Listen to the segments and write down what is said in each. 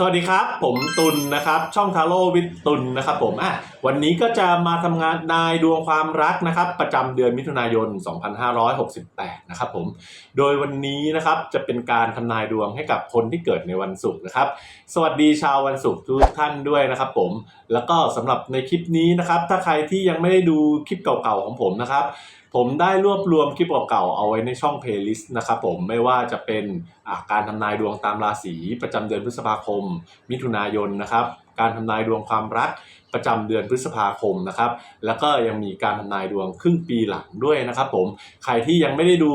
สวัสดีครับ ผมตุลนะครับ ช่องทาโร่วิทตุลนะครับ ผมอะวันนี้ก็จะมาทำงานนายดวงความรักนะครับ ประจำเดือนมิถุนายน 2568 นะครับผมโดยวันนี้นะครับจะเป็นการทำนายดวงให้กับคนที่เกิดในวันศุกร์นะครับ สวัสดีชาววันศุกร์ทุกท่านด้วยนะครับ ผมแล้วก็สำหรับในคลิปนี้นะครับ ถ้าใครที่ยังไม่ได้ดูคลิปเก่าๆของผมนะครับ ผมได้รวบรวมคลิปเก่าๆเอาไว้ในช่องเพลย์ลิสต์นะครับผมไม่ว่าจะเป็นการทำนายดวงตามราศีประจำเดือนพฤษภาคม มิถุนายนนะครับ การทำนายดวงความรักประจำเดือนพฤษภาคมนะครับ แล้วก็ยังมีการทำนายดวงครึ่งปีหลังด้วยนะครับผมใครที่ยังไม่ได้ดู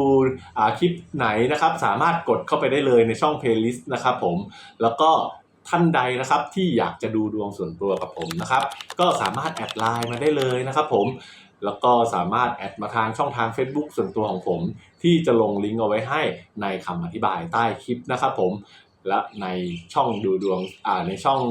อ่าคลิปไหนนะครับ สามารถกดเข้าไปได้เลยในช่องเพลย์ลิสต์นะครับผมแล้วก็ท่านใดนะครับที่อยากจะดูดวงส่วนตัวกับผมนะครับ ก็สามารถแอดไลน์มาได้เลยนะครับผม แล้วก็สามารถแอดมาทางช่องทาง Facebook ส่วนตัวของผม ที่จะลงลิงก์เอาไว้ให้ในคำอธิบายใต้คลิปนะครับผมและในช่องดูดวงอ่าในช่อง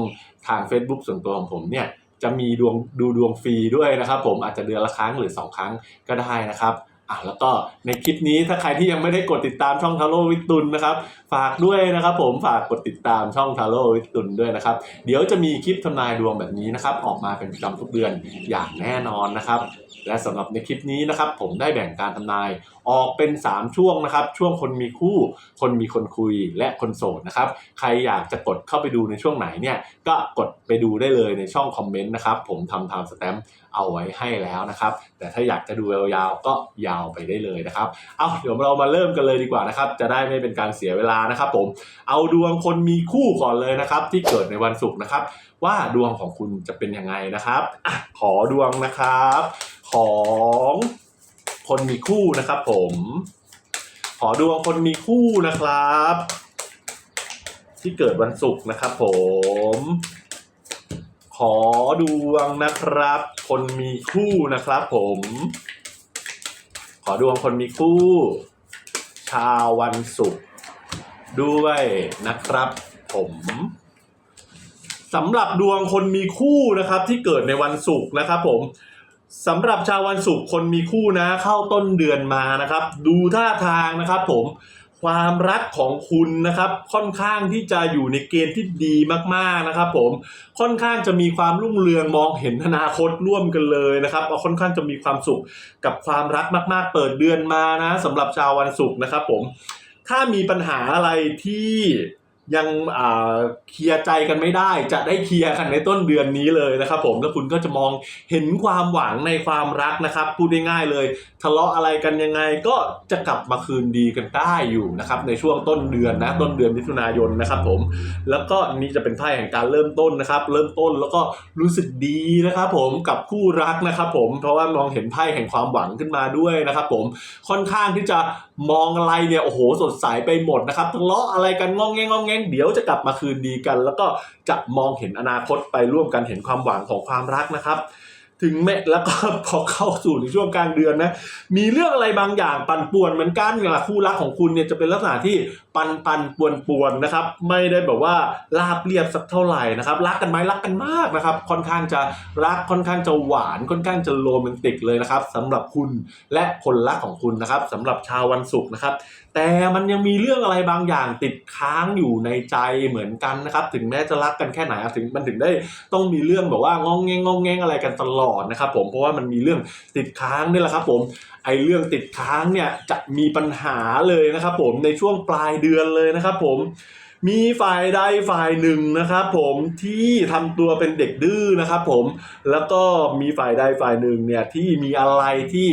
ทาง Facebook ส่วนตัวของผมเนี่ยจะมีดวงดูดวงฟรีด้วยนะครับผมอาจจะเดือนละครั้งหรือ 2 ครั้งก็ได้นะครับ อะแล้วก็ในคลิปนี้ถ้าใครที่ยังไม่ได้กดติดตามช่องทาโร่วิตุลนะครับฝากด้วยนะครับผมฝากกดติดตามช่องทาโร่วิตุลด้วยนะครับ เดี๋ยวจะมีคลิปทำนายดวงแบบนี้นะครับออกมาเป็นประจำทุกเดือนอย่างแน่นอนนะครับ และสำหรับในคลิปนี้นะครับ ผมได้แบ่งการทำนายออกเป็น 3 ช่วงนะครับ ช่วงคนมีคู่ คนมีคนคุยและคนโสดนะครับ ใครอยากจะกดเข้าไปดูในช่วงไหนเนี่ยก็กดไปดูได้เลยในช่องคอมเมนต์นะครับผมทำทำสแตมป์ เอาไว้ให้แล้วนะครับ แต่ถ้าอยากจะดูยาวๆก็ยาวไปได้เลยนะครับ เอาเดี๋ยวเรามาเริ่มกันเลยดีกว่านะครับ จะได้ไม่เป็นการเสียเวลานะครับ ผม เอาดวงคนมีคู่ก่อนเลยนะครับ ที่เกิดในวันศุกร์นะครับ ว่าดวงของคุณจะเป็นยังไงนะครับอขอดวงนะครับ ของคนมีคู่นะครับ ผม ขอดวงคนมีคู่นะครับ ที่เกิดวันศุกร์นะครับ ผม อดวงนะครับ คนมีคู่นะครับผม ขอดวงคนมีคู่ ชาววันศุกร์ด้วยนะครับ ผมสำหรับดวงคนมีคู่นะครับ ที่เกิดในวันศุกร์นะครับ ผมสำหรับชาววันศุกร์คนมีคู่นะ เข้าต้นเดือนมานะครับ ดูท่าทางนะครับ ผม ความรักของคุณนะครับ ค่อนข้างที่จะอยู่ในเกณฑ์ที่ดีมากๆนะครับ ผมค่อนข้างจะมีความรุ่งเรืองมองเห็นอนาคตร่วมกันเลยนะครับค่อนข้างจะมีความสุขกับความรักมากๆ เปิดเดือนมานะสำหรับชาววันศุกร์นะครับ ผมถ้ามีปัญหาอะไรที่ ยังอ่าเคลียร์ใจกันไม่ได้จะได้เคลียร์กันในต้นเดือนนี้เลยนะครับผมแล้วคุณก็จะมองเห็นความหวังในความรักนะครับพูดง่ายๆเลย ทะเลาะอะไรกันยังไงก็จะกลับมาคืนดีกันได้อยู่นะครับในช่วงต้นเดือนนะต้นเดือนมิถุนายนนะครับผมแล้วก็นี่จะเป็นไพ่แห่งการเริ่มต้นนะครับ เริ่มต้นแล้วก็รู้สึกดีนะครับผมกับคู่รักนะครับผมเพราะว่ามองเห็นไพ่แห่งความหวังขึ้นมาด้วยนะครับผมค่อนข้างที่จะมองอะไรเนี่ยโอ้โหสดใสไปหมดนะครับทะเลาะอะไรกันงองแงงงองแงงเดี๋ยวจะกลับมาคืนดีกัน แล้วก็จะมองเห็นอนาคตไปร่วมกันเห็นความหวังของความรักนะครับ ถึงแม้แล้วก็พอเข้าสู่ในช่วงกลางเดือนนะมีเรื่องอะไรบางอย่างปั่นป่วนเหมือนกันอย่างคู่รักของคุณเนี่ยจะเป็นลักษณะที่ปันปันป่วนป่วนนะครับ ไม่ได้แบบว่าราบเรียบสักเท่าไหร่นะครับ รักกันไหมรักกันมากนะครับ ค่อนข้างจะรักค่อนข้างจะหวาน ค่อนข้างจะโรแมนติกเลยนะครับสำหรับคุณและคนรักของคุณนะครับสำหรับชาววันศุกร์นะครับ แต่มันยังมีเรื่องอะไรบางอย่างติดค้างอยู่ในใจเหมือนกันนะครับ ถึงแม้จะรักกันแค่ไหนถึงมันถึงได้ต้องมีเรื่องแบบว่างองแงงงองแงงอะไรกันตลอดนะครับ ผมเพราะว่ามันมีเรื่องติดค้างนี่แหละครับผมไอ้เรื่องติดค้างเนี่ยจะมีปัญหาเลยนะครับ ผมในช่วงปลายเดือนเลยนะครับ ผม มีฝ่ายใดฝ่ายหนึ่งนะครับผมที่ทำตัวเป็นเด็กดื้อนะครับผมแล้วก็มีฝ่ายใดฝ่ายหนึ่งเนี่ยที่มีอะไรที่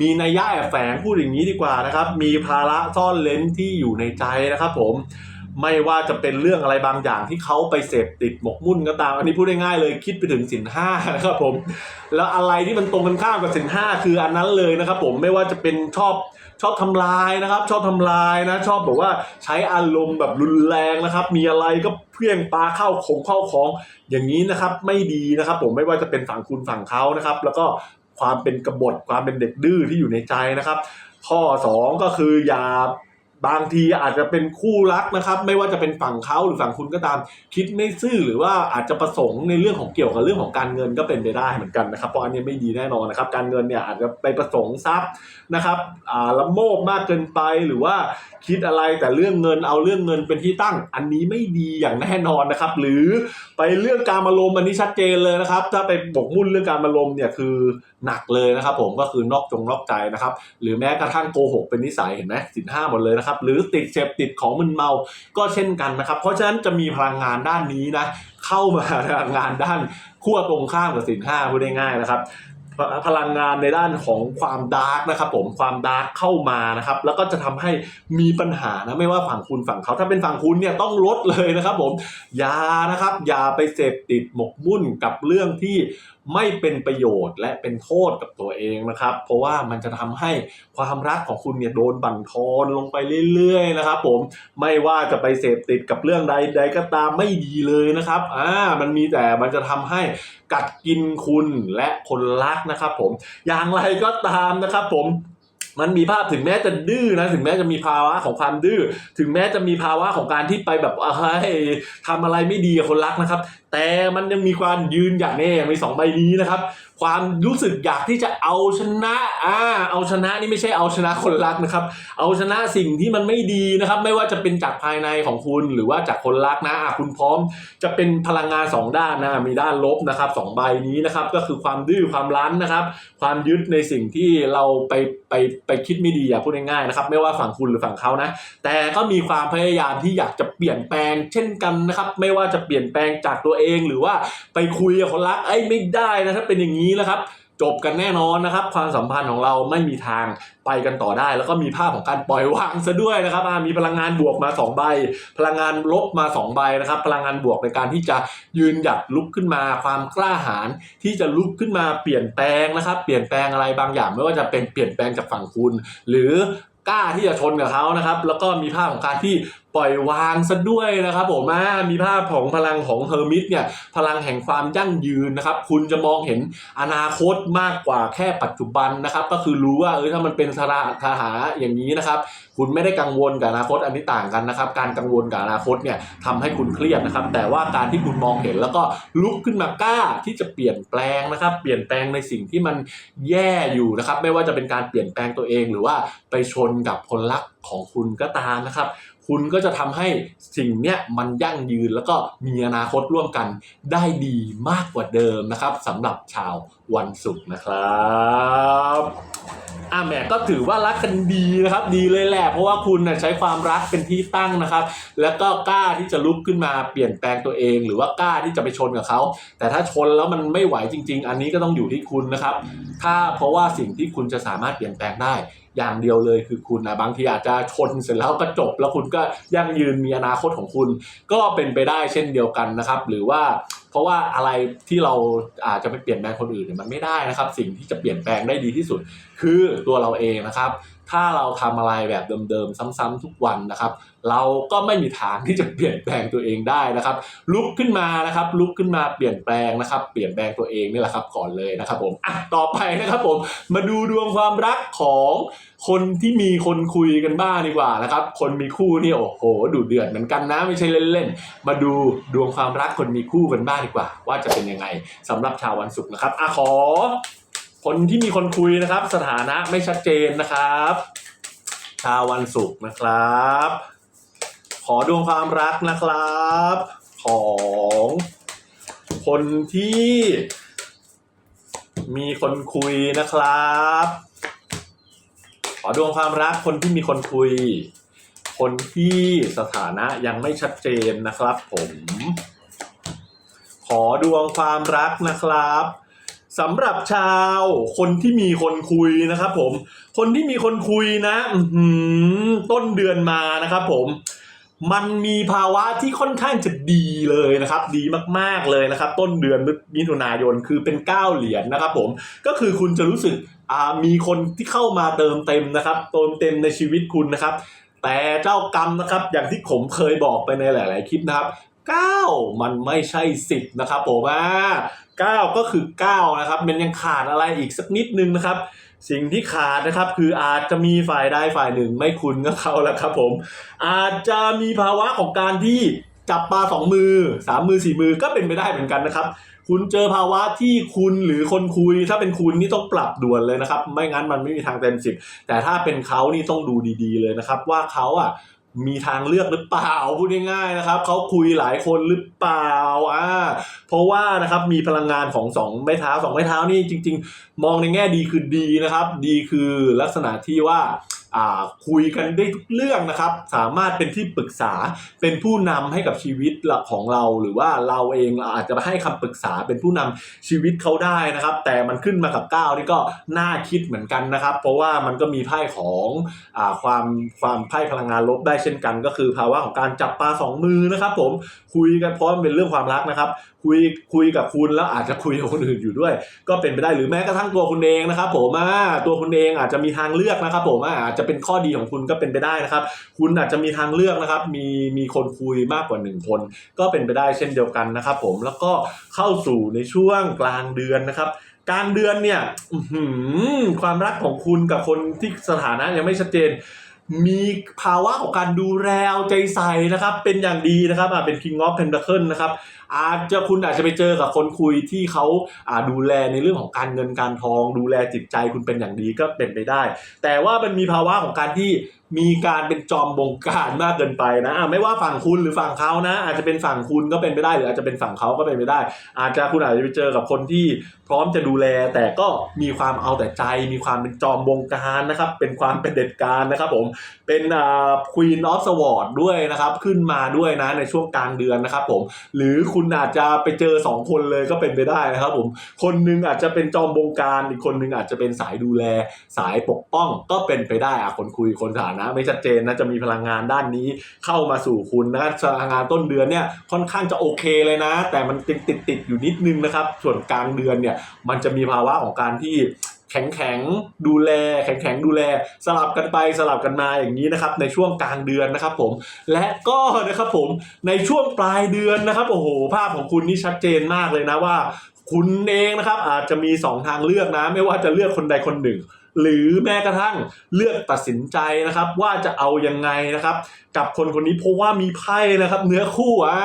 มีนัยยะแอบแฝงพูดอย่างนี้ดีกว่านะครับ มีภาระซ่อนเลนที่อยู่ในใจนะครับผมไม่ว่าจะเป็นเรื่องอะไรบางอย่างที่เขาไปเสพติดหมกมุ่นก็ตาม อันนี้พูดง่ายๆเลยคิดไปถึงสินห้านะครับผม แล้วอะไรที่มันตรงกันข้ามกับสินห้าคืออันนั้นเลยนะครับผมไม่ว่าจะเป็นชอบ ชอบทำลายนะครับ ชอบทำลายนะ ชอบแบบว่าใช้อารมณ์แบบรุนแรงนะครับ มีอะไรก็เพี้ยงปลาเข้าของเข้าของอย่างนี้นะครับ ไม่ดีนะครับ ผมไม่ว่าจะเป็นฝั่งคุณฝั่งเขานะครับ แล้วก็ความเป็นกบฏความเป็นเด็กดื้อที่อยู่ในใจนะครับ ข้อ 2 ก็คืออย่า บางทีอาจจะเป็นคู่รักนะครับ ไม่ว่าจะเป็นฝั่งเขาหรือฝั่งคุณก็ตาม คิดไม่ซื่อหรือว่าอาจจะประสงค์ในเรื่องของเกี่ยวกับเรื่องของการเงินก็เป็นไปได้เหมือนกันนะครับเพราะอันนี้ไม่ดีแน่นอนนะครับการเงินเนี่ยอาจจะไปประสงค์ทรัพย์นะครับอ่าละโมบมากเกินไปหรือว่าคิดอะไรแต่เรื่องเงินเอาเรื่องเงินเป็นที่ตั้ง อันนี้ไม่ดีอย่างแน่นอนนะครับ หรือไปเรื่องการมาลมณ์อันนี้ชัดเจนเลยนะครับ ถ้าไปบกมุ่นเรื่องการมาลมณ์เนี่ยคือหนักเลยนะครับ ผมก็คือนอกจงนอกใจนะครับ หรือแม้กระทั่งโกหกเป็นนิสัยเห็นไหมสินห้าหมดเลยนะครับหรือติดเสพติดของมึนเมาก็เช่นกันนะครับ เพราะฉะนั้นจะมีพลังงานด้านนี้นะเข้ามาพลังงานด้านขั้วตรงข้ามกับสินห้าพูดง่ายๆนะครับพลังงานในด้านของความดาร์กนะครับผมความดาร์กเข้ามานะครับแล้วก็จะทำให้มีปัญหานะไม่ว่าฝั่งคุณฝั่งเขาถ้าเป็นฝั่งคุณเนี่ยต้องลดเลยนะครับผมอย่านะครับอย่าไปเสพติดหมกมุ่นกับเรื่องที่ ไม่เป็นประโยชน์และเป็นโทษกับตัวเองนะครับ เพราะว่ามันจะทำให้ความรักของคุณเนี่ยโดนบั่นทอนลงไปเรื่อยๆนะครับ ผมไม่ว่าจะไปเสพติดกับเรื่องใดใดก็ตามไม่ดีเลยนะครับอ่ามันมีแต่มันจะทำให้กัดกินคุณและคนรักนะครับ ผมอย่างไรก็ตามนะครับ ผม มันมีภาพถึงแม้จะดื้อนะถึงแม้จะมีภาวะของความดื้อถึงแม้จะมีภาวะของการที่ไปแบบเฮ้ยทำอะไรไม่ดีกับคนรักนะครับ แต่มันยังมีความยืนอย่างแน่ในสองใบนี้นะครับ ความรู้สึกอยากที่จะเอาชนะอ่าเอาชนะนี่ไม่ใช่เอาชนะคนรักนะครับ เอาชนะสิ่งที่มันไม่ดีนะครับ ไม่ว่าจะเป็นจากภายในของคุณหรือว่าจากคนรักนะอะคุณพร้อมจะเป็นพลังงานสองด้านนะมีด้านลบนะครับสองใบนี้นะครับ ก็คือความดื้อความรั้นนะครับ ความยึดในสิ่งที่เราไปไปไปคิดไม่ดีอะพูดง่ายๆนะครับ ไม่ว่าฝั่งคุณหรือฝั่งเขานะ แต่ก็มีความพยายามที่อยากจะเปลี่ยนแปลงเช่นกันนะครับ ไม่ว่าจะเปลี่ยนแปลงจากตัวเองหรือว่าไปคุยกับคนรักไอ้ไม่ได้นะถ้าเป็นอย่างนี้นะครับจบกันแน่นอนนะครับ ความสัมพันธ์ของเราไม่มีทางไปกันต่อได้ แล้วก็มีภาพของการปล่อยวางซะด้วยนะครับมีพลังงานบวกมา 2 ใบ พลังงานลบมา 2 ใบนะครับ พลังงานบวกในการที่จะยืนหยัดลุกขึ้นมา ความกล้าหาญที่จะลุกขึ้นมาเปลี่ยนแปลงนะครับ เปลี่ยนแปลงอะไรบางอย่าง ไม่ว่าจะเป็นเปลี่ยนแปลงจากฝั่งคุณ หรือกล้าที่จะชนกับเขานะครับ แล้วก็มีภาพของการที่ ปล่อยวางซะด้วยนะครับผมอ่ามีภาพของพลังของเฮอร์มิตเนี่ยพลังแห่งความยั่งยืนนะครับ คุณจะมองเห็นอนาคตมากกว่าแค่ปัจจุบันนะครับ ก็คือรู้ว่าเออถ้ามันเป็นสระทหาอย่างนี้นะครับ คุณไม่ได้กังวลกับอนาคตอันนี้ต่างกันนะครับ การกังวลกับอนาคตเนี่ยทำให้คุณเครียดนะครับ แต่ว่าการที่คุณมองเห็นแล้วก็ลุกขึ้นมากล้าที่จะเปลี่ยนแปลงนะครับ เปลี่ยนแปลงในสิ่งที่มันแย่อยู่นะครับ ไม่ว่าจะเป็นการเปลี่ยนแปลงตัวเองหรือว่าไปชนกับคนรักของคุณก็ตามนะครับ คุณก็จะทำให้สิ่งเนี้ยมันยั่งยืนแล้วก็มีอนาคตร่วมกันได้ดีมากกว่าเดิมนะครับสำหรับชาววันศุกร์นะครับอะแหมก็ถือว่ารักกันดีนะครับ ดีเลยแหละ เพราะว่าคุณน่ะใช้ความรักเป็นที่ตั้งนะครับ แล้วก็กล้าที่จะลุกขึ้นมาเปลี่ยนแปลงตัวเอง หรือว่ากล้าที่จะไปชนกับเขา แต่ถ้าชนแล้วมันไม่ไหวจริง ๆ อันนี้ก็ต้องอยู่ที่คุณนะครับ ถ้าเพราะว่าสิ่งที่คุณจะสามารถเปลี่ยนแปลงได้ อย่างเดียวเลยคือคุณนะบางทีอาจจะชนเสร็จแล้วก็จบ แล้วคุณก็ยั่งยืนมีอนาคตของคุณ ก็เป็นไปได้เช่นเดียวกันนะครับ หรือว่าเพราะว่าอะไรที่เราอาจจะไปเปลี่ยนแปลงคนอื่นเนี่ยมันไม่ได้นะครับ สิ่งที่จะเปลี่ยนแปลงได้ดีที่สุด คือตัวเราเองนะครับ ถ้าเราทำอะไรแบบเดิมๆ ซ้ำๆทุกวันนะครับ เราก็ไม่มีทางที่จะเปลี่ยนแปลงตัวเองได้นะครับ ลุกขึ้นมานะครับ ลุกขึ้นมาเปลี่ยนแปลงนะครับ เปลี่ยนแปลงตัวเองนี่แหละครับก่อนเลยนะครับผมอะต่อไปนะครับผมมาดูดวงความรักของคนที่มีคนคุยกันบ้างดีกว่านะครับ คนมีคู่นี่โอ้โหดูเดือดเหมือนกันนะไม่ใช่เล่นๆ มาดูดวงความรักคนมีคู่กันบ้างดีกว่า ว่าจะเป็นยังไงสำหรับชาววันศุกร์นะครับอะขอ คนที่มีคนคุยนะครับ สถานะไม่ชัดเจนนะครับ ชาววันศุกร์นะครับ ขอดวงความรักนะครับ ของคนที่มีคนคุยนะครับ ขอดวงความรักคนที่มีคนคุย คนที่สถานะยังไม่ชัดเจนนะครับผม ขอดวงความรักนะครับสำหรับชาวคนที่มีคนคุยนะครับผม คนที่มีคนคุยนะต้นเดือนมานะครับผม มันมีภาวะที่ค่อนข้างจะดีเลยนะครับ ดีมากๆเลยนะครับ ต้นเดือนมิถุนายนคือเป็นเก้าเหรียญนะครับผมก็คือคุณจะรู้สึกมีคนที่เข้ามาเติมเต็มนะครับเติมเต็มในชีวิตคุณนะครับ แต่เจ้ากรรมนะครับ อย่างที่ผมเคยบอกไปในหลาย ๆ คลิปนะครับเก้ามันไม่ใช่สิบนะครับผมอ่าเก้าก็คือเก้านะครับ มันยังขาดอะไรอีกสักนิดนึงนะครับ สิ่งที่ขาดนะครับคืออาจจะมีฝ่ายใดฝ่ายหนึ่งไม่คุ้นกับเขาแล้วครับผม อาจจะมีภาวะของการที่จับปลาสองมือสามมือสี่มือก็เป็นไปได้เหมือนกันนะครับ คุณเจอภาวะที่คุณหรือคนคุย ถ้าเป็นคุณนี่ต้องปรับด่วนเลยนะครับ ไม่งั้นมันไม่มีทางเต็มสิบแต่ถ้าเป็นเขานี่ต้องดูดีๆเลยนะครับ ว่าเขาอะ มีทางเลือกหรือเปล่าพูดง่ายๆนะครับเขาคุยหลายคนหรือเปล่าอ่าเพราะว่านะครับมีพลังงานของสองไม้เท้าสองไม้เท้านี่จริง ๆ มองในแง่ดีคือดีนะครับ ดีคือลักษณะที่ว่า คุยกันได้ทุกเรื่องนะครับ สามารถเป็นที่ปรึกษาเป็นผู้นำให้กับชีวิตของเรา หรือว่าเราเองอาจจะให้คำปรึกษาเป็นผู้นำชีวิตเขาได้นะครับ แต่มันขึ้นมากับก้าวนี่ก็น่าคิดเหมือนกันนะครับ เพราะว่ามันก็มีไพ่ของอความความไพ่พลังงานลบได้เช่นกัน ก็คือภาวะของการจับปลาสองมือนะครับ ผมคุยกันเพราะมันเป็นเรื่องความรักนะครับ คุยคุยกับคุณแล้วอาจจะคุยกับคนอื่นอยู่ด้วย ก็เป็นไปได้หรือแม้กระทั่งตัวคุณเองนะครับผมอ่าตัวคุณเองอาจจะมีทางเลือกนะครับผมอ่าอาจจะเป็นข้อดีของคุณก็เป็นไปได้นะครับ คุณอาจจะมีทางเลือกนะครับ มีมีคนคุยมากกว่าหนึ่งคน ก็เป็นไปได้เช่นเดียวกันนะครับ ผมแล้วก็เข้าสู่ในช่วงกลางเดือนนะครับกลางเดือนเนี่ยความรักของคุณกับคนที่สถานะยังไม่ชัดเจน มีภาวะของการดูแลเอาใจใส่นะครับ เป็นอย่างดีนะครับอ่าเป็น King of Pentacle นะครับอาจจะคุณอาจจะไปเจอกับคนคุยที่เขาอ่าดูแลในเรื่องของการเงินการทอง ดูแลจิตใจคุณเป็นอย่างดีก็เป็นไปได้ แต่ว่ามันมีภาวะของการที่ มีการเป็นจอมบงการมากเกินไปนะะไม่ว่าฝั่งคุณหรือฝั่งเขานะ อาจจะเป็นฝั่งคุณก็เป็นไปได้ หรืออาจจะเป็นฝั่งเขาก็เป็นไปได้ อาจจะคุณอาจจะไปเจอกับคนที่พร้อมจะดูแล แต่ก็มีความเอาแต่ใจ มีความเป็นจอมบงการนะครับ เป็นความเป็นเด็ดการนะครับผม เป็นอ่า Queen of Swords ด้วยนะครับ ขึ้นมาด้วยนะในช่วงกลางเดือนนะครับผม หรือคุณอาจจะไปเจอสองคนเลยก็เป็นไปได้นะครับผม คนหนึงอาจจะเป็นจอมบงการ อีกคนหนึงอาจจะเป็นสายดูแล สายปกป้องก็เป็นไปได้อะคนคุยคนฐานะ ไม่ชัดเจนนะจะมีพลังงานด้านนี้เข้ามาสู่คุณนะพลังงานต้นเดือนเนี่ยค่อนข้างจะโอเคเลยนะ แต่มันติดติดติดอยู่นิดนึงนะครับ ส่วนกลางเดือนเนี่ยมันจะมีภาวะของการที่แข็งแข็งดูแล แข็งแข็งดูแล สลับกันไปสลับกันมาอย่างนี้นะครับในช่วงกลางเดือนนะครับผมและก็นะครับผมในช่วงปลายเดือนนะครับโอ้โหภาพของคุณนี่ชัดเจนมากเลยนะว่า คุณเองนะครับอาจจะมีสองทางเลือกนะ ไม่ว่าจะเลือกคนใดคนหนึ่ง หรือแม้กระทั่งเลือกตัดสินใจนะครับ ว่าจะเอายังไงนะครับ กับคนคนนี้เพราะว่ามีไพ่นะครับ เนื้อคู่อ่า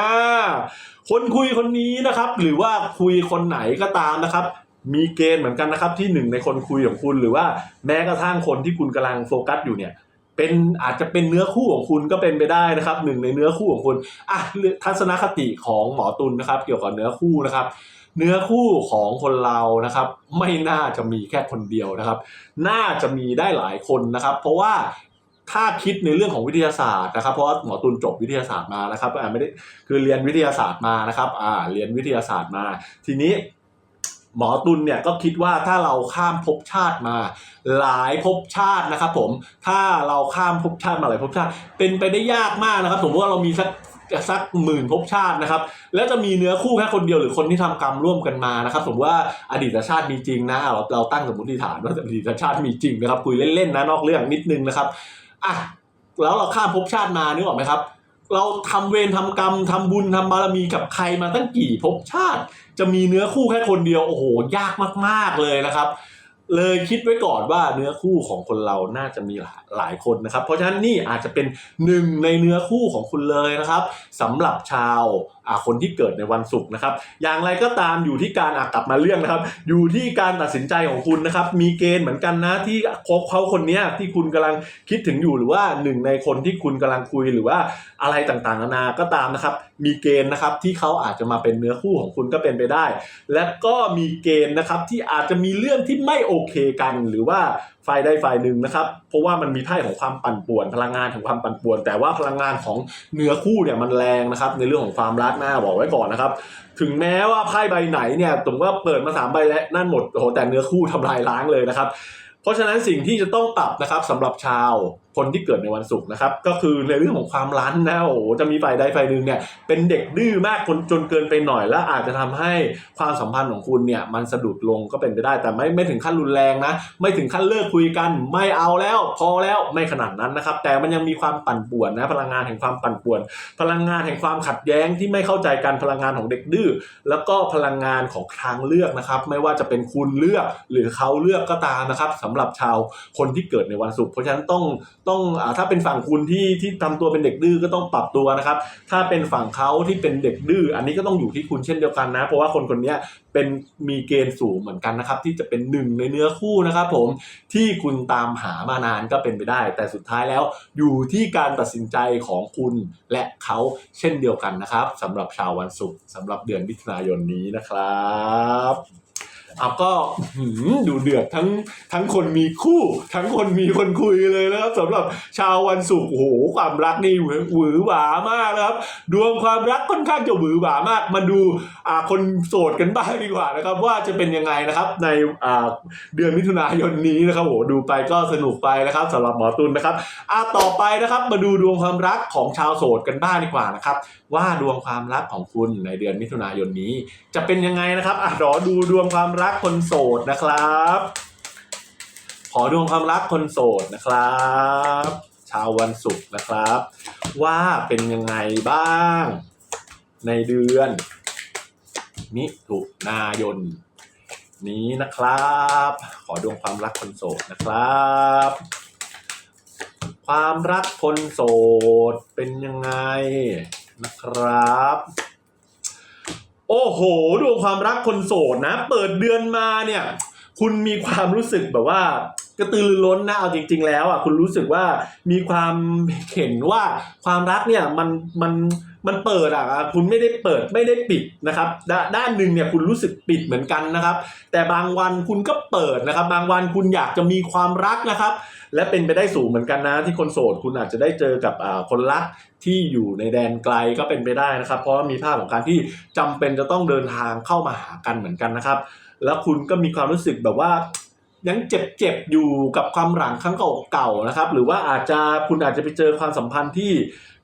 คนคุยคนนี้นะครับ หรือว่าคุยคนไหนก็ตามนะครับมีเกณฑ์เหมือนกันนะครับที่หนึ่งในคนคุยของคุณหรือว่าแม้กระทั่งคนที่คุณกำลังโฟกัสอยู่เนี่ยเป็นอาจจะเป็นเนื้อคู่ของคุณก็เป็นไปได้นะครับหนึ่งในเนื้อคู่ของคุณอะทัศนคติของหมอตุลนะครับ เกี่ยวกับเนื้อคู่นะครับ เนื้อคู่ของคนเรานะครับ ไม่น่าจะมีแค่คนเดียวนะครับ น่าจะมีได้หลายคนนะครับ เพราะว่าถ้าคิดในเรื่องของวิทยาศาสตร์นะครับ เพราะว่าหมอตุลจบวิทยาศาสตร์มานะครับอ่าไม่ได้คือเรียนวิทยาศาสตร์มานะครับ อ่า เรียนวิทยาศาสตร์มา ทีนี้หมอตุลเนี่ยก็คิดว่าถ้าเราข้ามภพชาติมา หลายภพชาตินะครับ ผมถ้าเราข้ามภพชาติมาหลายภพชาติ เป็นไปได้ยากมากนะครับ สมมติว่าเรามีสัก สักหมื่นภพชาตินะครับ แล้วจะมีเนื้อคู่แค่คนเดียวหรือคนที่ทำกรรมร่วมกันมานะครับ สมมติว่าอดีตชาติมีจริงนะเราเราตั้งสมมติฐานว่าอดีตชาติมีจริงนะครับคุยเล่นๆนะนอกเรื่องนิดนึงนะครับอะแล้วเราข้ามภพชาติมานึกออกไหมครับเราทำเวรทำกรรมทำบุญทำบารมีกับใครมาตั้งกี่ภพชาติ จะมีเนื้อคู่แค่คนเดียวโอ้โหยากมาก ๆเลยนะครับ เลยคิดไว้ก่อนว่าเนื้อคู่ของคนเราน่าจะมีหลายลายคนนะครับ เพราะฉะนั้นนี่อาจจะเป็นหนึ่งในเนื้อคู่ของคุณเลยนะครับสำหรับชาวคนที่เกิดในวันศุกร์นะครับ อย่างไรก็ตามอยู่ที่การอะกลับมาเรื่องนะครับ อยู่ที่การตัดสินใจของคุณนะครับ มีเกณฑ์เหมือนกันนะที่เขาคนนี้ที่คุณกำลังคิดถึงอยู่หรือว่าหนึ่งในคนที่คุณกำลังคุยหรือว่าอะไรต่างๆนานาก็ตามนะครับ มีเกณฑ์นะครับที่เขาอาจจะมาเป็นเนื้อคู่ของคุณก็เป็นไปได้ และก็มีเกณฑ์นะครับที่อาจจะมีเรื่องที่ไม่โอเคกันหรือว่าฝ่ายใดฝ่ายหนึ่งนะครับ เพราะว่ามันมีไพ่ของความปั่นป่วน พลังงานของความปั่นป่วน แต่ว่าพลังงานของเนื้อคู่เนี่ยมันแรงนะครับ ในเรื่องของความรักหน้าบอกไว้ก่อนนะครับ ถึงแม้ว่าไพ่ใบไหนเนี่ยผมว่าเปิดมาสามใบแล้วนั่นหมดโอ้โหแต่เนื้อคู่ทำลายล้างเลยนะครับ เพราะฉะนั้นสิ่งที่จะต้องปรับนะครับสำหรับชาว คนที่เกิดในวันศุกร์นะครับ ก็คือในเรื่องของความรั้นนะโอ้จะมีฝ่ายใดฝ่ายหนึ่งเนี่ยเป็นเด็กดื้อมากจนจนเกินไปหน่อย แล้วอาจจะทำให้ความสัมพันธ์ของคุณเนี่ยมันสะดุดลงก็เป็นไปได้ แต่ไม่ไม่ถึงขั้นรุนแรงนะ ไม่ถึงขั้นเลิกคุยกัน ไม่เอาแล้ว พอแล้วไม่ขนาดนั้นนะครับ แต่มันยังมีความปั่นป่วนนะพลังงานแห่งความปั่นป่วน พลังงานแห่งความขัดแย้งที่ไม่เข้าใจกันพลังงานของเด็กดื้อแล้วก็พลังงานของทางเลือกนะครับ ไม่ว่าจะเป็นคุณเลือกหรือเขาเลือกก็ตามนะครับสำหรับชาวคนที่เกิดในวันศุกร์เพราะฉะนั้นต้องต้องอถ้าเป็นฝั่งคุณที่ที่ทำตัวเป็นเด็กดื้อก็ต้องปรับตัวนะครับ ถ้าเป็นฝั่งเขาที่เป็นเด็กดื้ออันนี้ก็ต้องอยู่ที่คุณเช่นเดียวกันนะ เพราะว่าคนคนนี้เป็นมีเกณฑ์สูงเหมือนกันนะครับ ที่จะเป็นหนึ่งในเนื้อคู่นะครับ ผมที่คุณตามหามานานก็เป็นไปได้ แต่สุดท้ายแล้วอยู่ที่การตัดสินใจของคุณและเขาเช่นเดียวกันนะครับสำหรับชาววันศุกร์สำหรับเดือนมิถุนายนนี้นะครับ เอาก็ดูเดือดทั้งทั้งคนมีคู่ ทั้งคนมีคนคุยเลยนะครับสำหรับชาววันศุกร์โอ้โหความรักนี่หวือหวือหวามากนะครับ ดวงความรักค่อนข้างจะหวือหวามาก มาดูอ่าคนโสดกันบ้างดีกว่านะครับ ว่าจะเป็นยังไงนะครับ ในอ่าเดือนมิถุนายนนี้นะครับโหดูไปก็สนุกไปนะครับสำหรับหมอตุลนะครับอ่าต่อไปนะครับมาดูดวงความรักของชาวโสดกันบ้างดีกว่านะครับ ว่าดวงความรักของคุณในเดือนมิถุนายนนี้ จะเป็นยังไงนะครับอะรอดูดวงความรักคนโสดนะครับ ขอดวงความรักคนโสดนะครับ ชาววันศุกร์นะครับ ว่าเป็นยังไงบ้าง ในเดือน มิถุนายน นี้นะครับ ขอดวงความรักคนโสดนะครับ ความรักคนโสดเป็นยังไงนะครับ โอ้โหดวงความรักคนโสดนะ เปิดเดือนมาเนี่ย คุณมีความรู้สึกแบบว่ากระตือรือร้นนะเอาจริง ๆ แล้วอะคุณรู้สึกว่ามีความเห็นว่าความรักเนี่ยมันมัน มันเปิดอะคุณไม่ได้เปิดไม่ได้ปิดนะครับดด้านหนึ่งเนี่ยคุณรู้สึกปิดเหมือนกันนะครับ แต่บางวันคุณก็เปิดนะครับ บางวันคุณอยากจะมีความรักนะครับ และเป็นไปได้สูงเหมือนกันนะ ที่คนโสดคุณอาจจะได้เจอกับคนรักที่อยู่ในแดนไกลก็เป็นไปได้นะครับ เพราะมีภาพของการที่จำเป็นจะต้องเดินทางเข้ามาหากันเหมือนกันนะครับ แล้วคุณก็มีความรู้สึกแบบว่ายังเจ็บๆอยู่กับความหลังครั้งเก่าๆนะครับ หรือว่าอาจจะคุณอาจจะไปเจอความสัมพันธ์ที่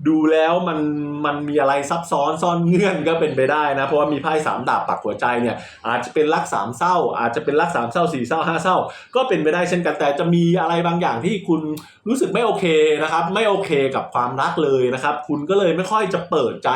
ดูแล้วมันมันมีอะไรซับซ้อนซ่อนเงื่อนก็เป็นไปได้นะ เพราะว่ามีไพ่สามดาบปักหัวใจเนี่ยอาจจะเป็นรักสามเศร้า อาจจะเป็นรักสามเศร้าสี่เศร้าห้าเศร้า ก็เป็นไปได้เช่นกันแต่จะมีอะไรบางอย่างที่คุณรู้สึกไม่โอเคนะครับ ไม่โอเคกับความรักเลยนะครับ คุณก็เลยไม่ค่อยจะเปิดใจ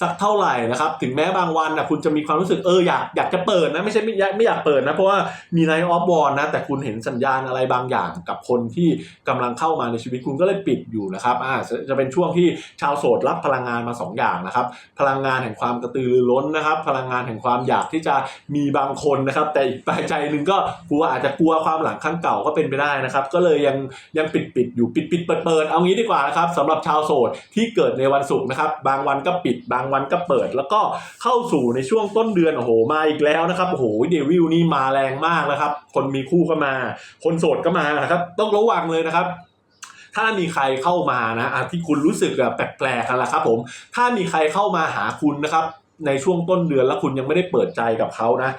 สักเท่าไหร่นะครับ ถึงแม้บางวันนะคุณจะมีความรู้สึกเอออยากอยากจะเปิดนะไม่ใช่ไม่อยากไม่อยากเปิดนะเพราะว่ามีไนออฟวอนนะแต่คุณเห็นสัญญาณอะไรบางอย่างกับคนที่กำลังเข้ามาในชีวิตคุณก็เลยปิดอยู่นะครับอ่าจะจะเป็นช่วงที่ชาวโสดรับพลังงานมาสองอย่างนะครับ พลังงานแห่งความกระตือรือร้นนะครับ พลังงานแห่งความอยากที่จะมีบางคนนะครับ แต่อีกปลายใจหนึ่งก็กลัวอาจจะกลัวความหลังครั้งเก่าก็เป็นไปได้นะครับ ก็เลยยังยังปิดปิดอยู่ปิดปิดเปิดเปิดเอางี้ดีกว่านะครับสำหรับชาวโสดที่เกิดในวันศุกร์นะครับ บางวันก็ปิด บางวันก็เปิด แล้วก็เข้าสู่ในช่วงต้นเดือนโอ้โหมาอีกแล้วนะครับโอ้โหเดวิลนี่มาแรงมากนะครับ คนมีคู่ก็มา คนโสดก็มานะครับ ต้องระวังเลยนะครับ ถ้ามีใครเข้ามานะที่คุณรู้สึกแบบแปลกๆกันละครับผม ถ้ามีใครเข้ามาหาคุณนะครับ ในช่วงต้นเดือนแล้วคุณยังไม่ได้เปิดใจกับเขานะ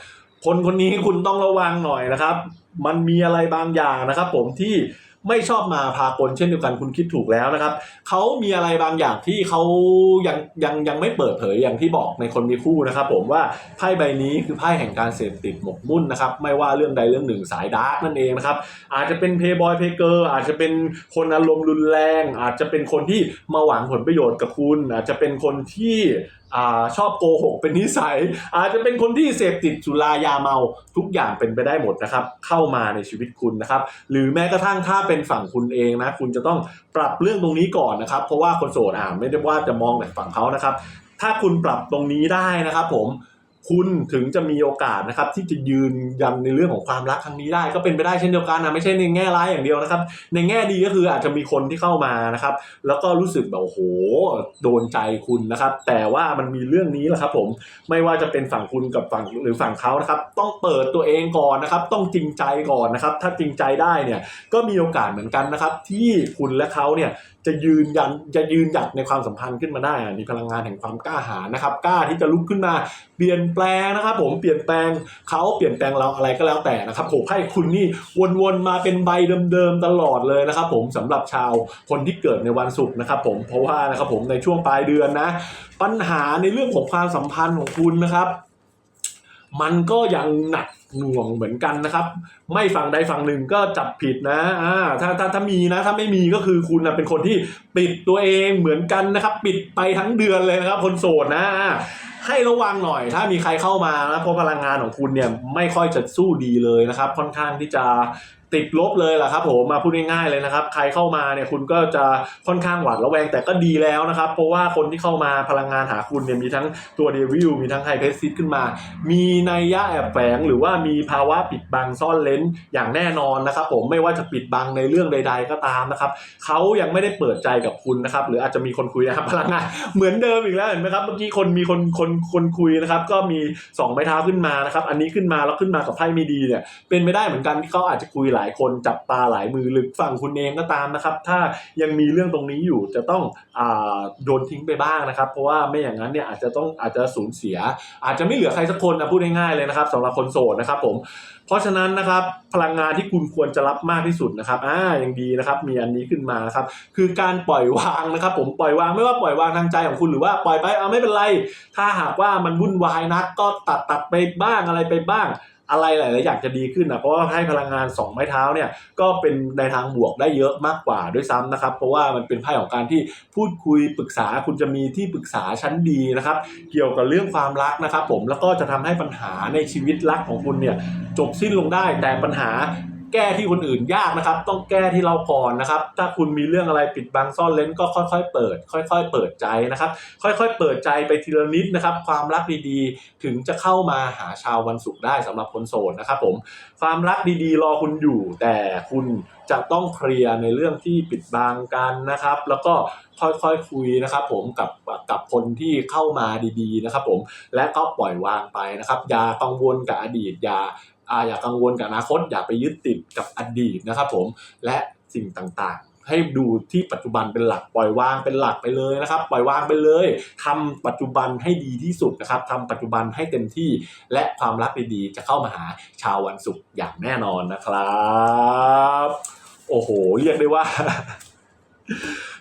คนคนนี้คุณต้องระวังหน่อยนะครับ มันมีอะไรบางอย่างนะครับ ผมที่ ไม่ชอบมาพากลเช่นเดียวกันคุณคิดถูกแล้วนะครับเขามีอะไรบางอย่างที่เขายังยังยังไม่เปิดเผยอย่างที่บอกในคนมีคู่นะครับ ผมว่าไพ่ใบนี้คือไพ่แห่งการเสพติดหมกมุ่นนะครับ ไม่ว่าเรื่องใดเรื่องหนึ่งสายดาร์กนั่นเองนะครับอาจจะเป็นเพย์บอยเพย์เกอร์อาจจะเป็นคนอารมณ์รุนแรง อาจจะเป็นคนที่มาหวังผลประโยชน์กับคุณ อาจจะเป็นคนที่อชอบโกหกเป็นนิสัย อาจจะเป็นคนที่เสพติดสุรายาเมาทุกอย่างเป็นไปได้หมดนะครับ เข้ามาในชีวิตคุณนะครับ หรือแม้กระทั่งถ้าเป็นฝั่งคุณเองนะ คุณจะต้องปรับเรื่องตรงนี้ก่อนนะครับ เพราะว่าคนโสดอ่าไม่ได้ว่าจะมองแต่ฝั่งเขานะครับ ถ้าคุณปรับตรงนี้ได้นะครับ ผม คุณถึงจะมีโอกาสนะครับที่จะยืนยันในเรื่องของความรักครั้งนี้ได้ ก็เป็นไปได้เช่นเดียวกันนะไม่ใช่ในแง่ร้ายอย่างเดียวนะครับ ในแง่ดีก็คืออาจจะมีคนที่เข้ามานะครับ แล้วก็รู้สึกแบบโอ้โหโดนใจคุณนะครับ แต่ว่ามันมีเรื่องนี้แหละครับ ผมไม่ว่าจะเป็นฝั่งคุณกับฝั่งหรือฝั่งเขานะครับ ต้องเปิดตัวเองก่อนนะครับ ต้องจริงใจก่อนนะครับ ถ้าจริงใจได้เนี่ยก็มีโอกาสเหมือนกันนะครับ ที่คุณและเขาเนี่ยจะยืนยันจะยืนหยัดในความสัมพันธ์ขึ้นมาได้อะมีพลังงานแห่งความกล้าหาญนะครับ กล้าที่จะลุกขึ้นมาเปลี่ยนแปลงนะครับ ผมเปลี่ยนแปลงเขาเปลี่ยนแปลงเราอะไรก็แล้วแต่นะครับผมให้คุณนี่วนๆมาเป็นใบเดิมๆตลอดเลยนะครับ ผมสำหรับชาวคนที่เกิดในวันศุกร์นะครับ ผมเพราะว่านะครับผมในช่วงปลายเดือนนะ ปัญหาในเรื่องของความสัมพันธ์ของคุณนะครับ มันก็ยังหนัก หน่วงเหมือนกันนะครับ ไม่ฝั่งใดฝั่งหนึ่งก็จับผิดนะอ่าถ้าถ้าถ้ามีนะถ้าไม่มีก็คือคุณนะเป็นคนที่ปิดตัวเองเหมือนกันนะครับ ปิดไปทั้งเดือนเลยนะครับคนโสดนะให้ระวังหน่อย ถ้ามีใครเข้ามานะเพราะพลังงานของคุณเนี่ยไม่ค่อยจะสู้ดีเลยนะครับ ค่อนข้างที่จะ ติดลบเลยแหละครับผมมาพูดง่ายๆเลยนะครับ ใครเข้ามาเนี่ยคุณก็จะค่อนข้างหวาดระแวงแต่ก็ดีแล้วนะครับ เพราะว่าคนที่เข้ามาพลังงานหาคุณเนี่ยมีทั้งตัวเดวิลมีทั้งไฮเพสซิสขึ้นมา มีนัยยะแอบแฝงหรือว่ามีภาวะปิดบังซ่อนเลนอย่างแน่นอนนะครับ ผมไม่ว่าจะปิดบังในเรื่องใด ๆ ก็ตามนะครับเขายังไม่ได้เปิดใจกับคุณนะครับ หรืออาจจะมีคนคุยนะครับพลังงานเหมือนเดิมอีกแล้วเห็นไหมครับเมื่อกี้คนมีคนคนคนคุยนะครับ ก็มีสองไม้เท้าขึ้นมานะครับ อันนี้ขึ้นมาแล้วขึ้นมากับไพ่ไม่ดีเนี่ยเป็นไม่ได้เหมือนกันที่เขาอาจจะคุยหลายคนจับตาหลายมือหรือฝั่งคุณเองก็ตามนะครับ ถ้ายังมีเรื่องตรงนี้อยู่จะต้องอโดนทิ้งไปบ้างนะครับ เพราะว่าไม่อย่างนั้นเนี่ยอาจจะต้องอาจจะสูญเสีย อาจจะไม่เหลือใครสักคนนะพูดง่ายๆเลยนะครับสำหรับคนโสดนะครับผมเพราะฉะนั้นนะครับพลังงานที่คุณควรจะรับมากที่สุดนะครับอ่ายังดีนะครับมีอันนี้ขึ้นมานะครับคือการปล่อยวางนะครับ ผมปล่อยวางไม่ว่าปล่อยวางทางใจของคุณหรือว่าปล่อยไปเอาไม่เป็นไร ถ้าหากว่ามันวุ่นวายนักก็ตัดตัดไปบ้างอะไรไปบ้าง อะไรหลายๆอย่างจะดีขึ้นนะเพราะว่าให้พลังงานสองไม้เท้าเนี่ยก็เป็นในทางบวกได้เยอะมากกว่าด้วยซ้ำนะครับ เพราะว่ามันเป็นไพ่ของการที่พูดคุยปรึกษาคุณจะมีที่ปรึกษาชั้นดีนะครับ เกี่ยวกับเรื่องความรักนะครับ ผมแล้วก็จะทำให้ปัญหาในชีวิตรักของคุณเนี่ยจบสิ้นลงได้แต่ปัญหา แก้ที่คนอื่นยากนะครับ ต้องแก้ที่เราก่อนนะครับ ถ้าคุณมีเรื่องอะไรปิดบังซ่อนเลนก็ค่อยๆ เปิด ค่อย ๆ เปิดใจนะครับ ค่อยๆ เปิดใจไปทีละนิดนะครับ ความรักดีๆ ถึงจะเข้ามาหาชาววันศุกร์ได้สำหรับคนโสดนะครับผมความรักดีๆ รอคุณอยู่ แต่คุณจะต้องเคลียร์ในเรื่องที่ปิดบังกันนะครับ แล้วก็ค่อยๆคุยนะครับ ผมกับกับคนที่เข้ามาดีๆนะครับ ผมและก็ปล่อยวางไปนะครับอย่ากังวลกับอดีตอย่า อ่าอย่ากังวลกับอนาคต อย่าไปยึดติดกับอดีตนะครับผมและสิ่งต่างๆ ให้ดูที่ปัจจุบันเป็นหลักปล่อยวางเป็นหลักไปเลยนะครับ ปล่อยวางไปเลยทำปัจจุบันให้ดีที่สุดนะครับทำปัจจุบันให้เต็มที่ และความรักดีๆจะเข้ามาหาชาววันศุกร์อย่างแน่นอนนะครับ โอ้โห เรียกได้ว่า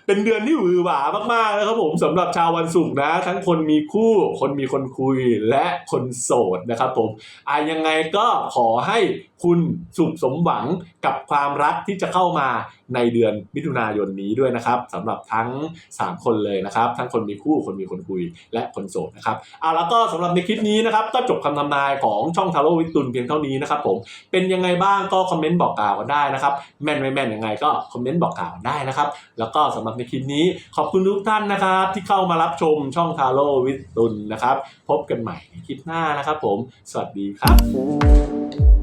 เป็นเดือนที่หวือหวามากๆนะครับผมสำหรับชาววันศุกร์นะ ทั้งคนมีคู่ คนมีคนคุยและคนโสดนะครับผมอะยังไงก็ขอให้คุณสุขสมหวังกับความรักที่จะเข้ามาในเดือนมิถุนายนนี้ด้วยนะครับสำหรับทั้ง 3 คนเลยนะครับ ทั้งคนมีคู่คนมีคนคุยและคนโสดนะครับเอาแล้วก็สำหรับในคลิปนี้นะครับ ก็จบคำทำนายของช่องทาโร่วิตุนเพียงเท่านี้นะครับผมเป็นยังไงบ้างก็คอมเมนต์บอกกล่าวกันได้นะครับแม่นไม่แม่นยังไงก็คอมเมนต์บอกกล่าวกันได้นะครับ แล้วก็สำหรับในคลิปนี้ ขอบคุณทุกท่านนะครับ ที่เข้ามารับชมช่องทาโร่วิตุนนะครับ พบกันใหม่ในคลิปหน้านะครับผม สวัสดีครับ